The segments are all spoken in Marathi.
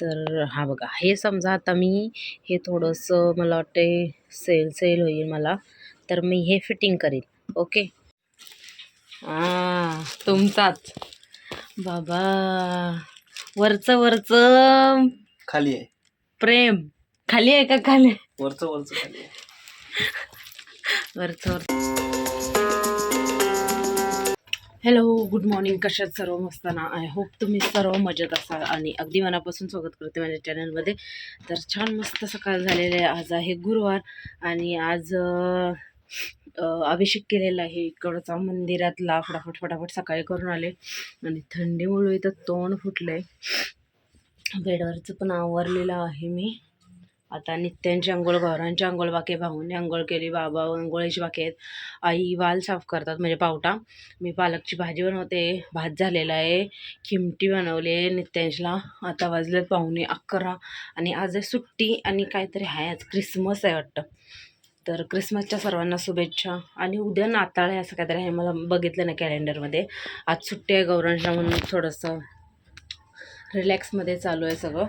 तर हा बघा हे समजा आता मी हे थोडंसं मला वाटते सेल सेल होईल मला. तर मी हे फिटिंग करीन ओके हां तुमचाच. बाबा वरचं वरचं. खाली आहे. प्रेम. खाली आहे का खाली? वरचं वरचं खाली आहे. वरचं वरचं. हॅलो गुड मॉर्निंग कशात सर्व मस्ताना आय होप तुम्ही सर्व मजेत असाल आणि अगदी मनापासून स्वागत करते माझ्या चॅनलमध्ये तर छान मस्त सकाळ झालेले आहे. आज आहे गुरुवार आणि आज अभिषेक केलेला आहे इकडचा मंदिरातला. फटाफट फटाफट सकाळी करून आले आणि थंडीमुळे इथं तोंड फुटलं आहे बेडवरचं पण आवरलेलं आहे मी. आता नित्यांची आंघोळ गौरांची आंघोळ बाकी भाऊने भाऊंनी आंघोळ केली बाबा आंघोळीची बाकी आहेत. आई वाल साफ करतात म्हणजे पावटा. मी पालकची भाजी बनवते भात झालेला आहे खिमटी बनवली आहे नित्यांशला. आता वाजलेत पाहुणे अकरा आणि आज आहे सुट्टी आणि काहीतरी आहे आज क्रिसमस आहे वाटतं. तर क्रिसमसच्या सर्वांना शुभेच्छा आणि उद्या नाताळ आहे असं काहीतरी आहे मला बघितलं ना कॅलेंडरमध्ये. आज सुट्टी आहे गौरांशला म्हणून थोडंसं रिलॅक्समध्ये चालू आहे सगळं.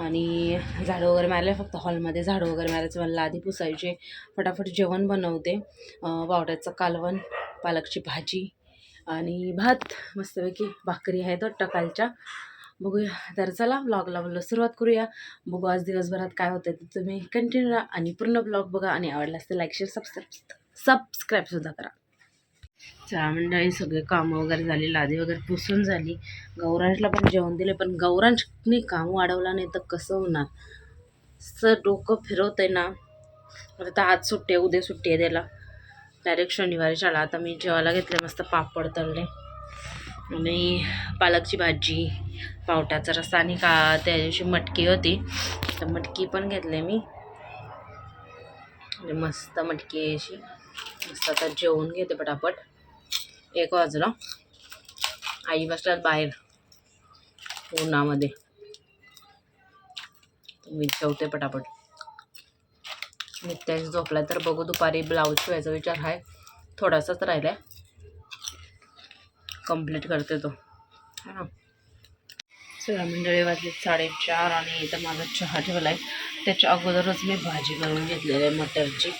आणि झाडं वगैरे मारले फक्त हॉलमध्ये झाडं वगैरे मारायचं मला आधी पुसायचे. फटाफट जेवण बनवते. वावड्याचं कालवण पालकची भाजी आणि भात. मस्तपैकी भाकरी आहेत वाटतं टकालच्या बघूया. तर चला ब्लॉगला बोललो सुरुवात करूया. बघू आज दिवसभरात काय होतं ते तुम्ही कंटिन्यू राहा आणि पूर्ण ब्लॉग बघा. आणि आवडला असते लाईक शेअर सबस्क्राईब सबस्क्राईबसुद्धा करा. चहा मंडळी सगळे कामं वगैरे झाली लादी वगैरे पुसून झाली. गौरांशला पण जेवण दिले पण गौरांशने काम वाढवला नाही तर कसं होणार? सर डोकं फिरवत आहे ना. आता आज सुट्टी आहे उद्या सुट्टी आहे त्याला. डायरेक्ट शनिवारी शाळा. आता मी जेवायला घेतले मस्त पापड तळले. आणि पालकची भाजी पावट्याचा रस्सा आणि का त्या दिवशी मटकी होती. तर मटकी पण घेतले मी. मस्त मटकी अशी. मस्त आता जेवून घेते पटापट. एक वाजला. आई बसल्यात बाहेर. उन्हामध्ये. मी जेवते पटापट. नित्याच झोपला तर बघू दुपारी ब्लाऊज शिवायचा विचार आहे थोडासाच राहिला आहे कंप्लीट करते तो. है ना. सगळ्या मंडळी वाजले साडेचार आणि इथं माझा चहा ठेवला आहे त्याच्या अगोदरच मी भाजी करून घेतलेली आहे मटरची.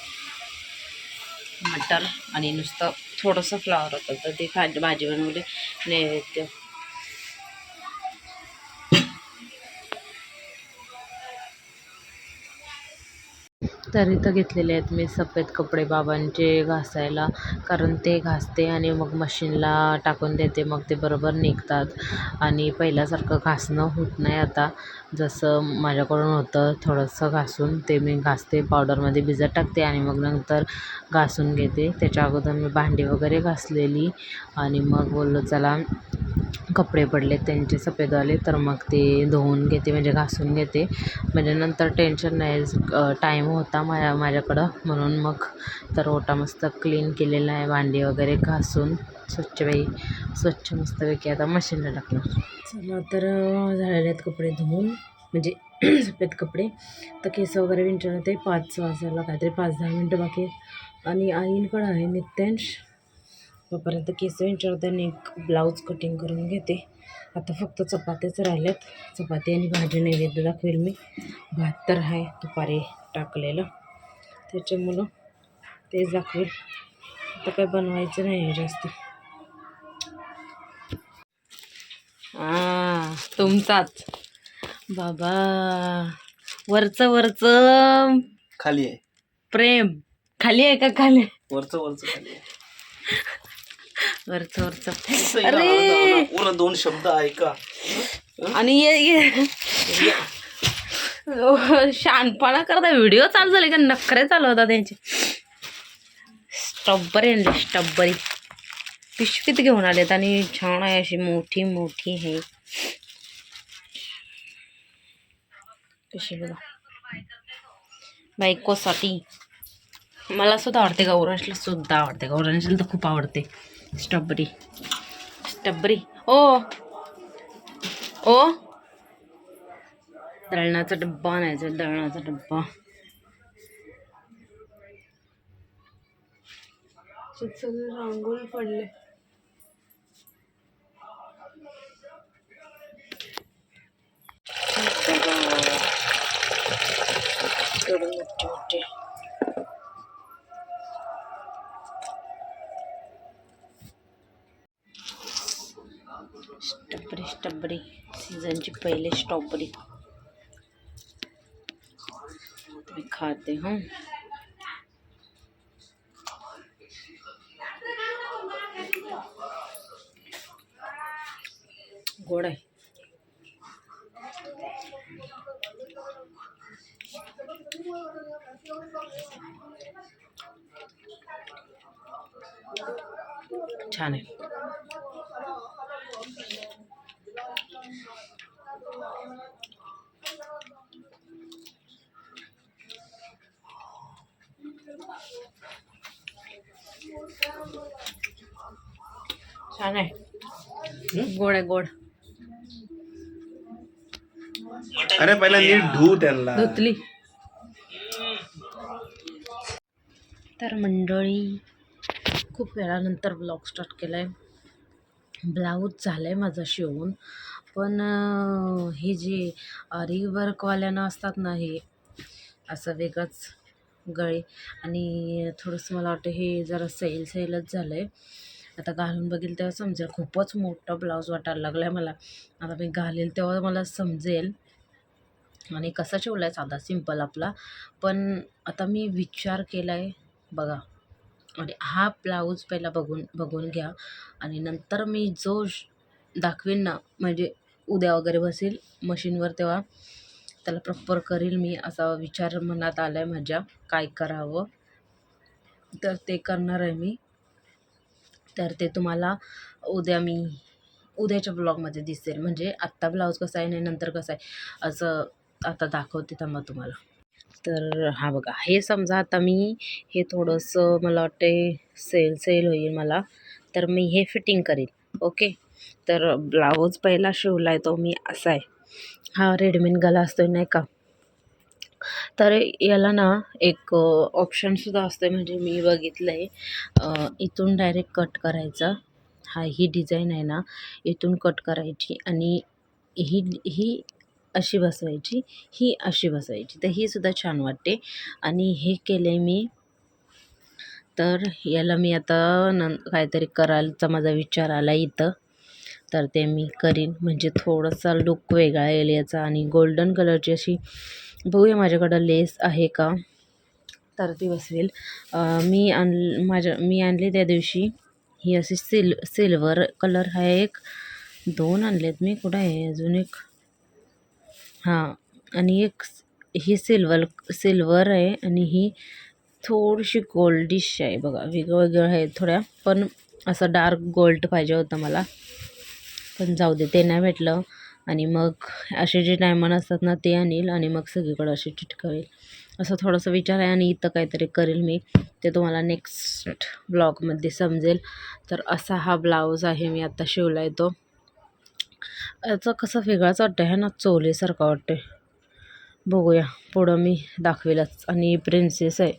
मटर आणि नुसतं थोडंसं फ्लॉवर होतं. तर ते खा भाजी बनवली नैवेद्य. तर इथं घेतलेले आहेत मी सफेद कपडे बाबांचे घासायला कारण ते घासते आणि मग मशीनला टाकून देते मग ते बरोबर निघतात. आणि पहिल्यासारखं घासणं होत नाही आता. जसं माझ्याकडून होतं थोडंसं घासून ते मी घासते पावडरमध्ये भिजत टाकते आणि मग नंतर घासून घेते. त्याच्या अगोदर मी भांडी वगैरे घासलेली आणि मग बोललो चला कपडे पडले त्यांचे सफेदवाले तर मग ते धुवून घेते म्हणजे घासून घेते. म्हणजे नंतर टेन्शन नाही टाईम होता माझ्या माझ्याकडं. म्हणून मग तर ओटा मस्त क्लीन केलेला आहे भांडी वगैरे घासून. स्वच्छबाई स्वच्छ मस्तपैकी आता मशीनला टाकणार चला तर झालेले आहेत कपडे धुवून. म्हणजे सफेद कपडे. तर केस वगैरे विंचर होते पाच वाजायला काहीतरी पाच दहा मिनटं बाकी आणि आईंकडं आहे नित्यांश. तोपर्यंत केस विंचरते आणि एक ब्लाऊज कटिंग करून घेते. आता फक्त चपात्याच राहिल्यात. चपाती आणि भाजी नैवेद्य दाखवेल मी. भात तर आहे दुपारी टाकलेलं. त्याच्यामुळं तेच दाखवेल. आता काय बनवायचं नाही आहे जास्त. आ, तुमचाच. बाबा वरचं वरचं. खाली आहे. प्रेम. खाली आहे का खाली? वरचं वरचं खाली आहे. वरचं वरचं. अरे! पूर्ण दोन शब्द ऐका. आणि ये ये. शानपणा करता व्हिडिओ चालू झाले का? नखरे चालू होता त्यांचे स्ट्रॉबेरी आणली स्ट्रॉबेरी. पिशवीत घेऊन आलेत आणि छान आहे अशी मोठी मोठी आहे कशी बघा. बायकोसाठी. मला सुद्धा आवडते गौरांशला सुद्धा आवडते. गौरांशला तर खूप आवडते. स्ट्रॉबेरी. स्ट्रॉबेरी. ओ. ओ. दळणाचा डब्बा आणायचा दळणाचा डब्बा. सगळे रांगोळी पडले. पहिले स्ट्रॉबेरी। खाते हूँ। आहे छान। छान आहे. गोड आहे गोड. अरे पहिला नीट धू त्यांना. धुतली. तर मंडळी खूप वेळानंतर ब्लॉग स्टार्ट केला आहे ब्लाऊज झालं आहे माझं शिवून. पण हे जे रिवर्कवाल्यानं असतात ना हे असं वेगळंच. गळे. आणि थोडंसं मला वाटतं हे जरा सैल सैलच झालं आहे आता घालून बघेल तेव्हा समजेल. खूपच मोठा ब्लाऊज वाटायला लागला आहे मला. आता मी घालेल तेव्हा मला समजेल. आणि कसा शिवला आहे साधा सिंपल आपला. पण आता मी विचार केला आहे बघा. आणि हा ब्लाऊज पहिला बघून बघून घ्या. आणि नंतर मी जो दाखवेन ना म्हणजे उद्या वगैरे बसेल मशीनवर तेव्हा त्याला प्रॉपर करील मी असा विचार मनात आला आहे माझ्या. काय करावं? तर ते करणार आहे मी. तर ते तुम्हाला उद्या मी उद्याच्या ब्लॉगमध्ये दिसेल. म्हणजे आत्ता ब्लाऊज कसा आहे आणि नंतर कसा आहे असं आता दाखवते थांबा तुम्हाला. तर हा बघा हे समजा आता मी हे थोडंसं मला वाटते सेल सेल होईल मला. तर मी हे फिटिंग करेन. ओके तर ब्लाऊज पहिला शिवला आहे तो मी असा आहे. हा रेडीमेड गला असतो आहे नाही का? तर याला ना एक ऑप्शनसुद्धा असतो आहे म्हणजे मी बघितलं आहे इथून डायरेक्ट कट करायचा. हा ही डिझाईन आहे ना इथून कट करायची आणि ही ही अशी बसवायची ही अशी बसवायची. तर ही सुद्धा छान वाटते. आणि हे केलं आहे मी. तर याला मी आता न काहीतरी करायचा माझा विचार आला इथं. तर ते मी करीन. म्हणजे थोडासा लुक वेगळा येईल याचा. आणि गोल्डन कलरची अशी बघूया माझ्याकडं लेस आहे का? तर ती बसवेल मी आण माझ्या मी आणली त्या दिवशी. ही अशी सिल सिल्वर कलर आहे एक. दोन आणलेत मी. कुठं आहे? अजून एक. हां. आणि एक ही सिल्वर सिल्वर आहे. आणि ही थोडीशी गोल्डिश आहे. बघा वेगळं वेगळं आहे थोड्या. पण असं डार्क गोल्ड पाहिजे होतं मला. पण जाऊ दे ते नाही भेटलं. आणि मग असे जे डायमंड असतात ना ते आणील आणि मग सगळीकडं असे चिटकवेल. असं थोडंसं विचार आहे आणि इथं काहीतरी करेल मी. ते तुम्हाला नेक्स्ट ब्लॉगमध्ये समजेल. तर असा हा ब्लाऊज आहे मी आत्ता शिवला येतो याचं याचा कसं वेगळाच वाटतं आहे ना? चोलीसारखा वाटते बघूया पुढं मी दाखवेलच. आणि प्रिन्सेस आहे.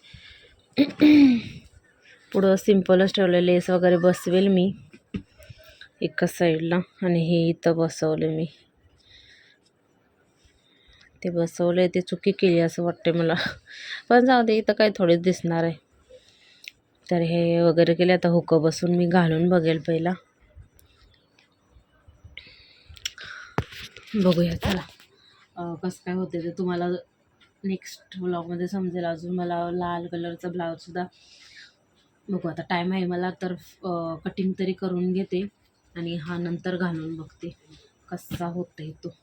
पुढं सिम्पलच ठेवलं लेस वगैरे बसवेल मी. एका साईडला आणि हे इथं बसवलं मी. ते बसवलं ते चुकी केली असं वाटते मला. पण जाऊ दे इथं काय थोडेच दिसणार आहे. तर हे वगैरे केले आता हुकं बसून मी घालून बघेल पहिला. बघूया चला. कसं काय होते ते तुम्हाला नेक्स्ट ब्लॉगमध्ये समजेल. अजून मला लाल कलरचा ब्लाऊजसुद्धा बघू. आता टाईम आहे मला तर कटिंग तरी करून घेते. आणि हा नंतर घालून बघते कसा होतोय तो.